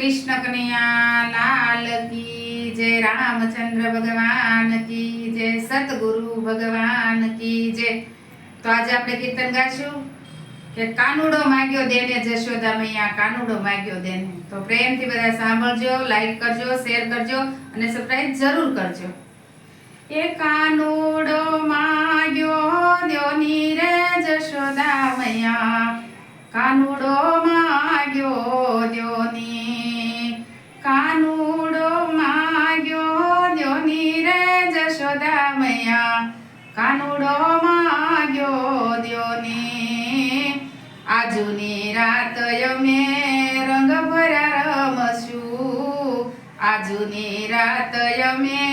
કૃષ્ણ કનૈયા, લાલ કી જય રામચંદ્ર ભગવાન કી જય સતગુરુ ભગવાન કી જય. તો આજે આપણે કીર્તન ગાશું કે કાનુડો માગ્યો દેને જશોદા મૈયા, કાનુડો માગ્યો દેને. તો પ્રેમથી બધા સાંભળજો લાઈક કરજો શેર કરજો અને સબસ્ક્રાઇબ જરૂર કરજો. એ કાનુડો માગ્યો દ્યોની રે જશોદા મૈયા, કાનુડો આજુની રાત અમે રંગ ભર્યા રમશું. આજુની રાત અમે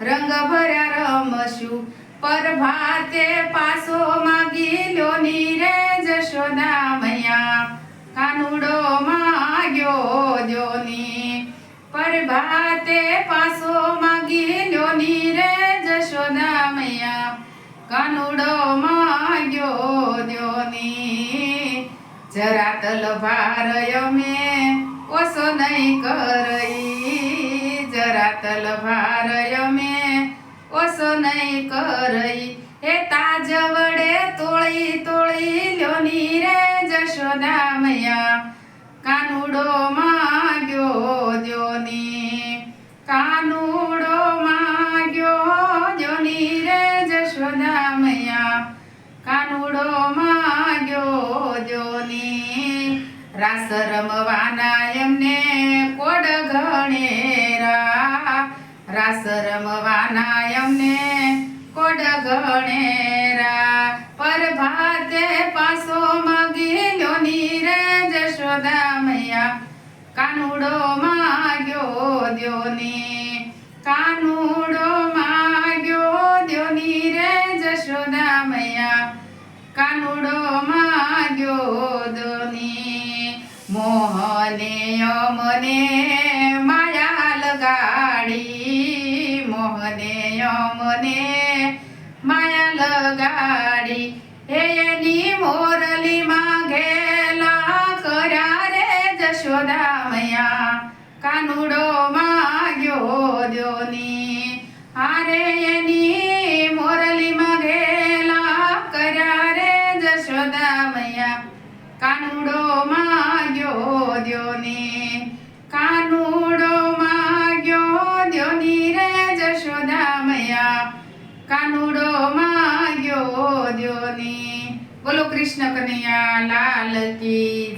રંગ ભર્યા રમશું. પ્રભાતે પાસો માગી લ્યો ની રે જશોદા મૈયા કાનુડો માગ્યો દ્યોની પ્રભાતે પાસો માગી લ્યો ની રે જશોદા મૈયા કાનુડો માગ્યો દ્યોની જરા તલભારય મેં ઓસો નહીં કરઈ જરા તલભારય મેં ઓસો નહીં કરઈ હે તાજ વડે તોળી તોળી લ્યોની રે જશોદા મૈયા. કાનુડો માગ્યો દ્યોની કાનુડો રાસ રમવાના એમને કોડ ગણેરા રાસ રમવાના એમને કોડ ગણેરા પ્રભાતે પાસો માગી લ્યો ની રે જશોદા મૈયા કાનુડો માગ્યો દ્યોની કાનુડો માગ્યો દ્યોની રે જશોદા મૈયા કાનુડો માગ્યો દ્યોની મોહને યમને માયા લગાડી મોહને યમને માયા લગાડી એની મોરલી માગેલા કર્યા રે જશોદા મૈયા કાનુડો માગ્યો દ્યોની આરે એની મોરલી માગેલા કર્યા રે જશોદા મૈયા કાનુડો માગ્યો દ્યોને. કાનુડો માગ્યો દ્યોને. રે જશોદા મૈયા કાનુડો માગ્યો દ્યોને. બોલો કૃષ્ણ કનૈયા, લાલ કી